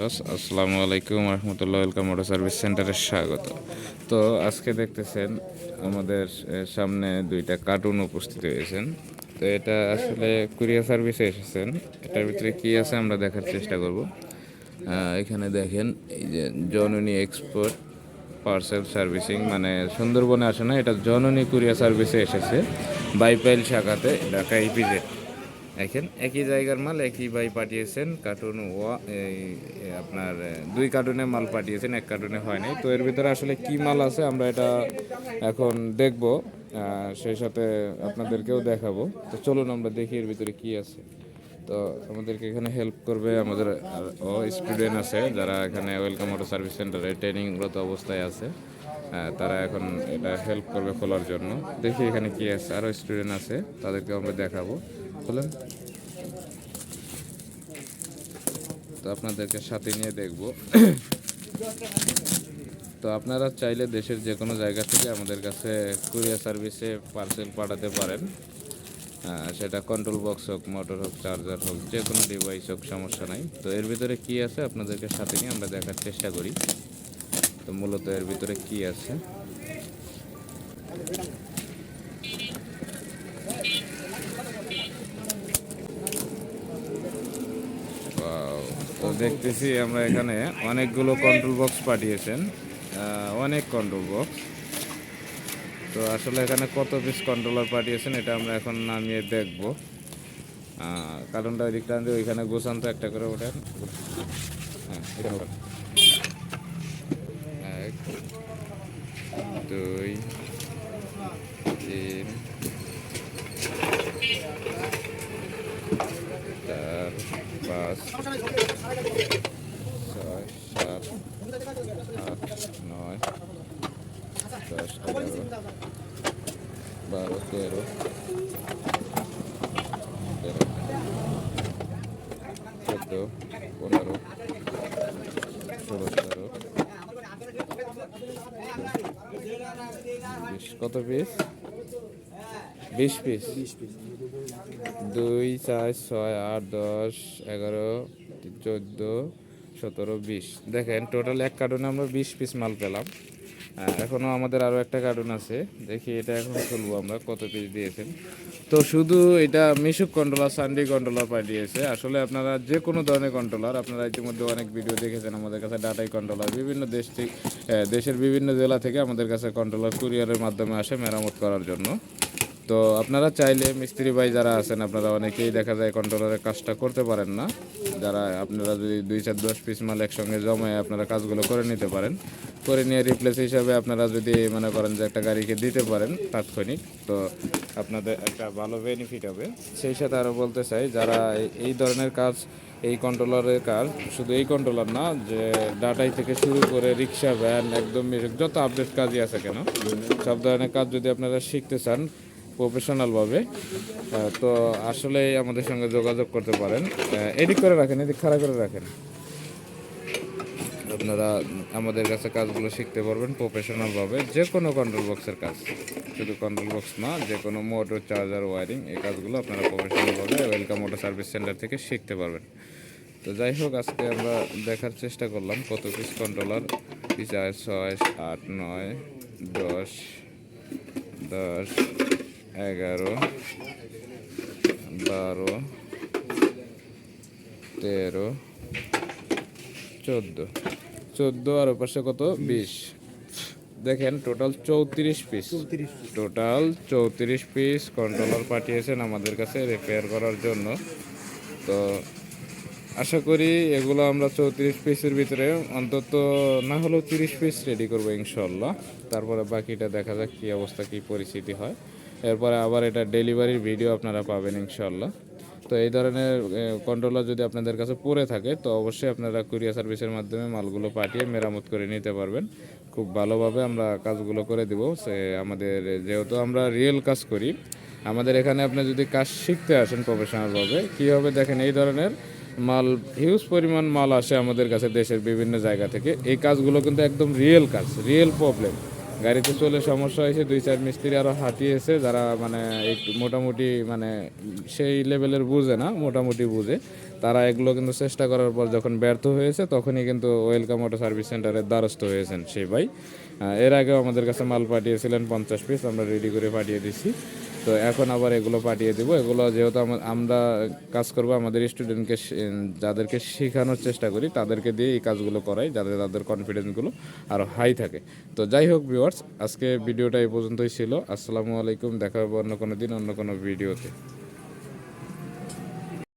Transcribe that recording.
আসসালামু আলাইকুম রহমতুল্লাহ, welcome motor service সেন্টারে স্বাগত। তো আজকে দেখতেছেন আমাদের সামনে দুইটা কার্টুন উপস্থিত হয়েছেন। তো এটা আসলে কুরিয়ার সার্ভিসে এসেছেন। এটার ভিতরে কি আছে আমরা দেখার চেষ্টা করব। এখানে দেখেন, এই যে জননী এক্সপোর্ট পার্সেল সার্ভিসিং মানে সুন্দরবনে আসে না, এটা জননী কুরিয়ার সার্ভিসে এসেছে। বাইপাইল শাখাতে, ঢাকা ইপিজেড দেখেন, একই জায়গার মাল, একই ভাই পাঠিয়েছেন কার্টুন ওয়া এই আপনার দুই কার্টুনে মাল পাঠিয়েছেন, এক কার্টুনে হয়নি তো এর ভিতরে আসলে কি মাল আছে আমরা এটা এখন দেখব সেই সাথে আপনাদেরকেও দেখাবো। তো চলুন আমরা দেখি এর ভিতরে কি আছে। তো আমাদেরকে এখানে হেল্প করবে আমাদের ও স্টুডেন্ট আছে, যারা এখানে ওয়েলকাম অটো সার্ভিস সেন্টারে ট্রেনিংরত অবস্থায় আছে। তারা এখন এটা হেল্প করবে খোলার জন্য। দেখি এখানে কি আছে, আরও স্টুডেন্ট আছে তাদেরকে আমরা দেখাবো। বলেন। তো আপনাদেরকে সাথে নিয়ে দেখব। তো আপনারা চাইলে দেশের যে কোনো জায়গা থেকে আমাদের কাছে কুরিয়ার সার্ভিসে পার্সেল পাঠাতে পারেন। সেটা কন্ট্রোল বক্স হোক মোটর হোক চার্জার হোক, যে কোনো ডিভাইস হোক, সমস্যা নাই। তো এর ভিতরে কি আছে আপনাদেরকে সাথে নিয়ে আমরা দেখার চেষ্টা করি। তো মূলত এর ভিতরে কি আছে Wow, তো দেখতেছি আমরা এখানে অনেকগুলো কন্ট্রোল বক্স পাঠিয়েছেন। অনেক কন্ট্রোল বক্স তো আসলে এখানে কত পিস কন্ট্রোলার পাঠিয়েছেন এটা আমরা এখন নামিয়ে দেখব। কারণটা ওই দিকটা আনতে ওইখানে গোছান তো একটা করে হ্যাঁ ওঠেন। এক, দুই, তিন চার পাঁচ ছয় সাত আট নয়, দশ, এগারো, বারো, তেরো তেরো, চোদ্দ, পনেরো, ষোলো কত পিস বিশ পিস দুই, চার, ছয়, আট, দশ, এগারো, চোদ্দ সতেরো বিশ। দেখেন টোটাল এক কার্টুনে আমরা বিশ পিস মাল পেলাম। আহ, এখনও আমাদের আরও একটা কার্টুন আছে। দেখি এটা এখন খুলবো আমরা কত পিস দিয়েছেন। তো শুধু এটা মিশুক কন্ট্রোলার সানডি কন্ট্রোলার পাঠিয়েছে। আসলে আপনারা যে কোনো ধরনের কন্ট্রোলার আপনারা ইতিমধ্যে অনেক ভিডিও দেখেছেন আমাদের কাছে ডাটাই কন্ট্রোলার বিভিন্ন দেশ থেকে দেশের বিভিন্ন জেলা থেকে আমাদের কাছে কন্ট্রোলার কুরিয়ারের মাধ্যমে আসে মেরামত করার জন্য। তো আপনারা চাইলে মিস্ত্রি ভাই যারা আছেন, আপনারা অনেকেই দেখা যায় কন্ট্রোলারের কাজটা করতে পারেন না। যারা আপনারা যদি দুই চার দশ পিস মাল একসঙ্গে জমায় আপনারা কাজগুলো করে নিতে পারেন। করে নিয়ে রিপ্লেস হিসাবে আপনারা যদি মনে করেন যে একটা গাড়িকে দিতে পারেন তাৎক্ষণিক, তো আপনাদের একটা ভালো বেনিফিট হবে। সেই সাথে আরও বলতে চাই, যারা এই- ধরনের কাজ, এই কন্ট্রোলারের কাজ, শুধু এই কন্ট্রোলার না, যে ডাটাই থেকে শুরু করে রিক্সা ভ্যান একদম যত আপডেট কাজই আছে কেন, সব ধরনের কাজ যদি আপনারা শিখতে চান প্রফেশনালভাবে তো আসলেই আমাদের সঙ্গে যোগাযোগ করতে পারেন। এডিট করে রাখেন, এদিক খাড়া করে রাখেন। আপনারা আমাদের কাছে কাজগুলো শিখতে পারবেন প্রফেশনালভাবে যে কোনো কন্ট্রোল বক্সের কাজ। শুধু কন্ট্রোল বক্স না, যে কোনো মোটর চার্জার ওয়ারিং এই কাজগুলো আপনারা প্রফেশনালভাবে ওয়েলকাম মোটর সার্ভিস সেন্টার থেকে শিখতে পারবেন। তো যাই হোক, আজকে আমরা দেখার চেষ্টা করলাম কত পিস কন্ট্রোলার চার ছয়, আট, নয়, দশ দশ এগারো, বারো, তেরো, চোদ্দ। চোদ্দ আর ওপাশে কত? বিশ। দেখেন টোটাল চৌত্রিশ পিস টোটাল চৌত্রিশ পিস কন্ট্রোলার পাঠিয়েছেন আমাদের কাছে রিপেয়ার করার জন্য। তো আশা করি এগুলো আমরা চৌত্রিশ পিসের ভিতরে অন্তত না হলেও তিরিশ পিস রেডি করব ইনশাল্লাহ। তারপরে বাকিটা দেখা যাক কী অবস্থা, কী পরিস্থিতি হয়। এরপরে আবার এটা ডেলিভারির ভিডিও আপনারা পাবেন ইনশাল্লাহ তো এই ধরনের কন্ট্রোলার যদি আপনাদের কাছে পড়ে থাকে, তো অবশ্যই আপনারা কুরিয়ার সার্ভিসের মাধ্যমে মালগুলো পাঠিয়ে মেরামত করে নিতে পারবেন। খুব ভালোভাবে আমরা কাজগুলো করে দিব। সে আমাদের, যেহেতু আমরা রিয়েল কাজ করি, আমাদের এখানে আপনি যদি কাজ শিখতে আসেন প্রফেশনালভাবে কী হবে দেখেন, এই ধরনের মাল হিউজ পরিমাণ মাল আসে আমাদের কাছে দেশের বিভিন্ন জায়গা থেকে। এই কাজগুলো কিন্তু একদম রিয়েল কাজ রিয়েল প্রবলেম গাড়িতে চলে সমস্যা হয়েছে, দুই চার মিস্ত্রি আরও হাঁটিয়েছে, যারা মানে একটু মোটামুটি মানে সেই লেভেলের বুঝে না, মোটামুটি বুঝে। তারা এগুলো কিন্তু চেষ্টা করার পর যখন ব্যর্থ হয়েছে, তখনই কিন্তু ওয়েলকাম অটো সার্ভিস সেন্টারের দ্বারস্থ হয়েছেন সেই ভাই। এর আগেও আমাদের কাছে মাল পাঠিয়েছিলেন পঞ্চাশ পিস আমরা রেডি করে পাঠিয়ে দিছি। তো এখন আবার এগুলো পাঠিয়ে দেবো। এগুলো যেহেতু আম- আমরা কাজ করব, আমাদের স্টুডেন্টকে যাদেরকে শেখানোর চেষ্টা করি, তাদেরকে দিয়ে এই কাজগুলো করাই, যাতে তাদের কনফিডেন্সগুলো আরও হাই থাকে। তো যাই হোক ভিউয়ার্স আজকে ভিডিওটা এই পর্যন্তই ছিল। আসসালামু আলাইকুম, দেখা হবে অন্য কোনো দিন, অন্য কোনো ভিডিওতে